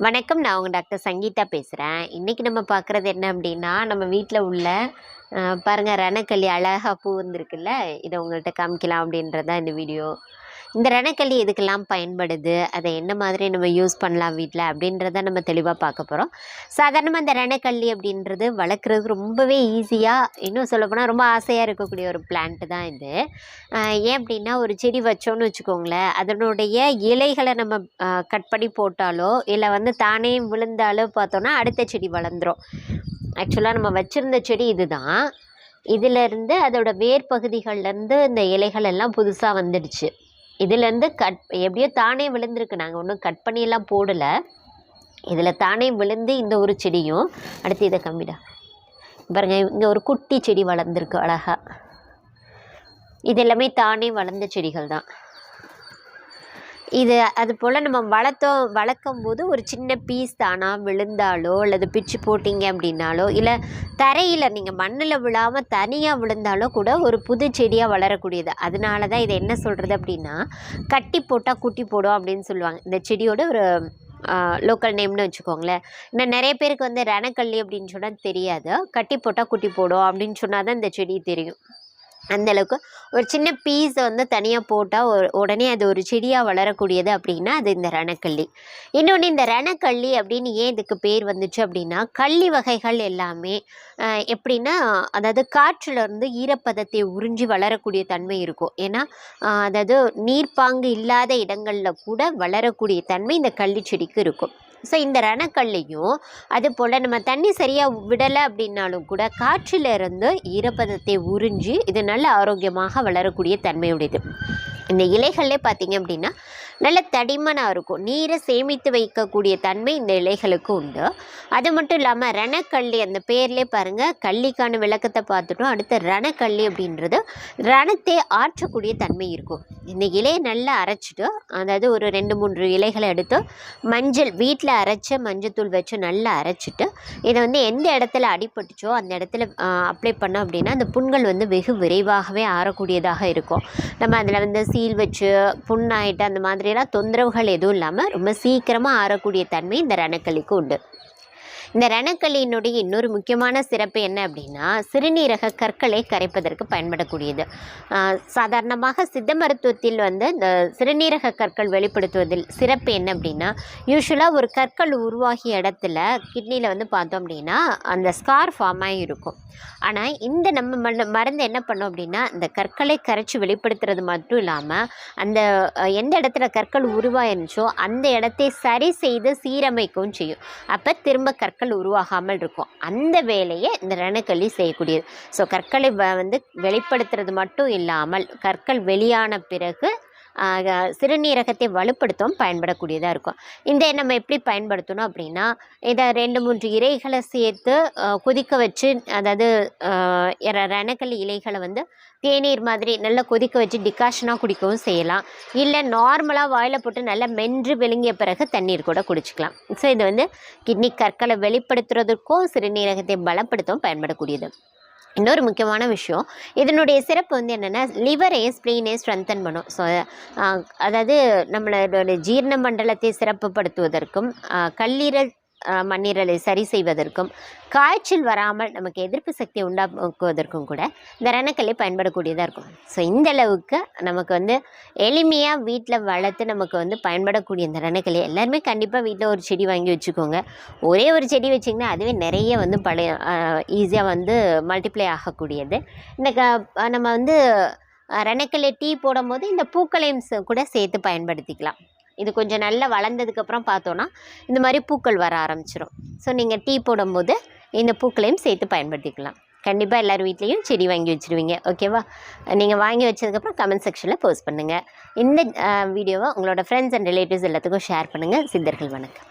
வணக்கம் நான் உங்கள் டாக்டர் சங்கீதா பேசுகிறேன் இன்றைக்கி நம்ம பார்க்குறது என்ன அப்படின்னா நம்ம வீட்டில் உள்ள பாருங்கள் பாருங்க ரணக்கல்லி அழகாக பூ வந்திருக்குல்ல இதை உங்கள்கிட்ட காமிக்கலாம் அப்படின்றது தான் இந்த வீடியோ. இந்த ரணக்கல்லி எதுக்கெல்லாம் பயன்படுது? அதை என்ன மாதிரி நம்ம யூஸ் பண்ணலாம் வீட்டில் அப்படின்றத நம்ம தெளிவாக பார்க்க போகிறோம் சாதாரணமாக இந்த ரணக்கல்லி அப்படின்றது வளர்க்குறதுக்கு ரொம்பவே ஈஸியாக இன்னும் சொல்லப்போனால் ரொம்ப ஆசையாக இருக்கக்கூடிய ஒரு பிளான்ட்டு தான் இது. ஏன் அப்படின்னா ஒரு செடி வச்சோன்னு வச்சுக்கோங்களேன். அதனுடைய இலைகளை நம்ம கட் பண்ணி போட்டாலோ இல்லை வந்து தானே விழுந்தாலோ பார்த்தோன்னா அடுத்த செடி வளர்ந்துடும் ஆக்சுவலாக நம்ம வச்சுருந்த செடி இதுதான். இதிலேருந்து அதோடய வேர் பகுதிகள்லேருந்து இந்த இலைகள் எல்லாம் புதுசாக வந்துடுச்சு. இதுலேருந்து கட் எப்படியோ தானே விழுந்திருக்கு. நாங்கள் ஒன்றும் கட் பண்ணியெல்லாம் போடலை. இதில் தானே விழுந்து இந்த ஒரு செடியும் அடுத்து இதை கம்மிடா. பாருங்க இங்கே ஒரு குட்டி செடி வளர்ந்துருக்கு அழகா. இது எல்லாமே தானே வளர்ந்த செடிகள் தான் இது அது போல் நம்ம வளர்த்தோம் வளர்க்கும் போது ஒரு சின்ன பீஸ் தானாக விழுந்தாலோ அல்லது பிச்சு போட்டிங்க அப்படின்னாலோ இல்லை தரையில் நீங்கள் மண்ணில் விழாமல் தனியாக விழுந்தாலோ கூட ஒரு புது செடியாக வளரக்கூடியது. அதனால தான் இதை என்ன சொல்கிறது அப்படின்னா கட்டி போட்டால் குட்டி போடும் அப்படின்னு சொல்லுவாங்க. இந்த செடியோட ஒரு லோக்கல் நேம்னு வச்சுக்கோங்களேன். இன்னும் நிறைய பேருக்கு வந்து ரணக்கல்லி அப்படின்னு சொன்னால் தெரியாது. கட்டி போட்டால் குட்டி போடும் அப்படின்னு சொன்னால் தான் இந்த செடி தெரியும். அந்தளவுக்கு ஒரு சின்ன பீஸை வந்து தனியாக போட்டால் ஒரு உடனே அது ஒரு செடியாக வளரக்கூடியது அப்படின்னா அது இந்த ரணக்கள்ளி இன்னொன்று இந்த ரணக்கள்ளி அப்படின்னு ஏன் இதுக்கு பேர் வந்துச்சு அப்படின்னா கள்ளி வகைகள் எல்லாமே எப்படின்னா அதாவது காற்றிலிருந்து ஈரப்பதத்தை உறிஞ்சி வளரக்கூடிய தன்மை இருக்கும். ஏன்னா அதாவது நீர்ப்பாங்கு இல்லாத இடங்களில் கூட வளரக்கூடிய தன்மை இந்த கள்ளி செடிக்கு இருக்கும். ஸோ இந்த ரணக்கல்லையும் அது போல் நம்ம தண்ணி சரியாக விடலை அப்படின்னாலும் கூட காற்றிலிருந்து ஈரப்பதத்தை உறிஞ்சி இது நல்ல ஆரோக்கியமாக வளரக்கூடிய தன்மையுடையது. இந்த இலைகளே பார்த்தீங்க அப்படின்னா நல்ல தடிமனாக இருக்கும். நீரை சேமித்து வைக்கக்கூடிய தன்மை இந்த இலைகளுக்கு உண்டு. அது மட்டும் இல்லாமல் ரணக்கள்ளி அந்த பேர்லேயே பாருங்கள் கள்ளிக்கான விளக்கத்தை பார்த்துட்டோம். அடுத்து ரணக்கள்ளி அப்படின்றது ரணத்தை ஆற்றக்கூடிய தன்மை இருக்கும். இந்த இலையை நல்லா அரைச்சிட்டு அதாவது ஒரு ரெண்டு மூன்று இலைகளை எடுத்து மஞ்சள் வீட்டில் அரைச்ச மஞ்சத்தூள் வச்சு நல்லா அரைச்சிட்டு இதை வந்து எந்த இடத்துல அடிபட்டுச்சோ அந்த இடத்துல அப்ளை பண்ணோம் அப்படின்னா அந்த புண்கள் வந்து வெகு விரைவாகவே ஆறக்கூடியதாக இருக்கும். நம்ம அதில் வந்து சீல் வச்சு புண்ணாயிட்டு அந்த மாதிரியெல்லாம் தொந்தரவுகள் எதுவும் இல்லாமல் ரொம்ப சீக்கிரமாக ஆறக்கூடிய தன்மை இந்த ரணக்களிக்கு உண்டு. இந்த ரணக்களியினுடைய இன்னொரு முக்கியமான சிறப்பு என்ன அப்படின்னா சிறுநீரக கற்களை கரைப்பதற்கு பயன்படக்கூடியது. சாதாரணமாக சித்த மருத்துவத்தில் வந்து இந்த சிறுநீரக கற்கள் வெளிப்படுத்துவதில் சிறப்பு என்ன அப்படின்னா யூஸ்வலாக ஒரு கற்கள் உருவாகிய இடத்துல கிட்னியில் வந்து பார்த்தோம் அப்படின்னா அந்த ஸ்கார் ஃபார்மாக இருக்கும். ஆனால் இந்த நம்ம மருந்து மருந்து என்ன பண்ணோம் அப்படின்னா இந்த கற்களை கரைச்சி வெளிப்படுத்துறது மட்டும் இல்லாமல் அந்த எந்த இடத்துல கற்கள் உருவாயிருந்துச்சோ அந்த இடத்தை சரி செய்து சீரமைக்கவும் செய்யும். அப்போ திரும்ப கற்கள் உருவாகாமல் இருக்கும். அந்த வேலையை இந்த ரணக்கல்லி செய்யக்கூடியது. ஸோ கற்களை வந்து வெளிப்படுத்துறது மட்டும் இல்லாமல் கற்கள் வெளியான பிறகு சிறுநீரகத்தை வலுப்படுத்தவும் பயன்படக்கூடியதாக இருக்கும். இந்த நம்ம எப்படி பயன்படுத்தணும் அப்படின்னா இதை ரெண்டு மூன்று இலைகளை சேர்த்து கொதிக்க வச்சு அதாவது ரணக்கல்லி இலைகளை வந்து தேநீர் மாதிரி நல்லா கொதிக்க வச்சு டிகாஷனாக குடிக்கவும் செய்யலாம். இல்லை நார்மலாக வாயில் போட்டு நல்லா மென்று விழுங்கிய பிறகு தண்ணீர் கூட குடிச்சிக்கலாம். ஸோ இது வந்து கிட்னி கற்களை வெளிப்படுத்துறதுக்கும் சிறுநீரகத்தை பலப்படுத்தவும் பயன்படக்கூடியது. இன்னொரு முக்கியமான விஷயம் இதனுடைய சிறப்பு வந்து என்னென்னா லிவரையும் ஸ்ப்ளீனையும் ஸ்ட்ரென்தன் பண்ணும். ஸோ அதாவது நம்மளோட ஜீரண மண்டலத்தை சிறப்புப்படுத்துவதற்கும் கல்லீரல் மண்ணீரலை சரி செய்வதற்கும் காய்ச்சல் வராமல் நமக்கு எதிர்ப்பு சக்தியை உண்டாக்குவதற்கும் கூட இந்த ரணக்கல்லை பயன்படக்கூடியதாக இருக்கும். ஸோ இந்த அளவுக்கு நமக்கு வந்து எளிமையாக வீட்டில் வளர்த்து நமக்கு வந்து பயன்படக்கூடிய இந்த ரணக்கல்லி எல்லாருமே கண்டிப்பாக வீட்டில் ஒரு செடி வாங்கி வச்சுக்கோங்க. ஒரே ஒரு செடி வச்சிங்கன்னா அதுவே நிறைய வந்து பழைய ஈஸியாக வந்து மல்டிப்ளை ஆகக்கூடியது. இந்த க நம்ம வந்து ரணக்கல்லை டீ போடும்போது இந்த பூக்களையும் கூட சேர்த்து பயன்படுத்திக்கலாம். இது கொஞ்சம் நல்லா வளர்ந்ததுக்கப்புறம் பார்த்தோன்னா இந்த மாதிரி பூக்கள் வர ஆரம்பிச்சிடும் ஸோ நீங்கள் டீ போடும்போது இந்த பூக்களையும் சேர்த்து பயன்படுத்திக்கலாம். கண்டிப்பாக எல்லார் வீட்லேயும் செடி வாங்கி வச்சுருவீங்க. ஓகேவா நீங்கள் வாங்கி வச்சதுக்கப்புறம் கமெண்ட் செக்ஷனில் போஸ்ட் பண்ணுங்கள் இந்த வீடியோவை உங்களோட ஃப்ரெண்ட்ஸ் அண்ட் ரிலேட்டிவ்ஸ் எல்லாத்துக்கும் ஷேர் பண்ணுங்கள் சித்தர்கள் வணக்கம்.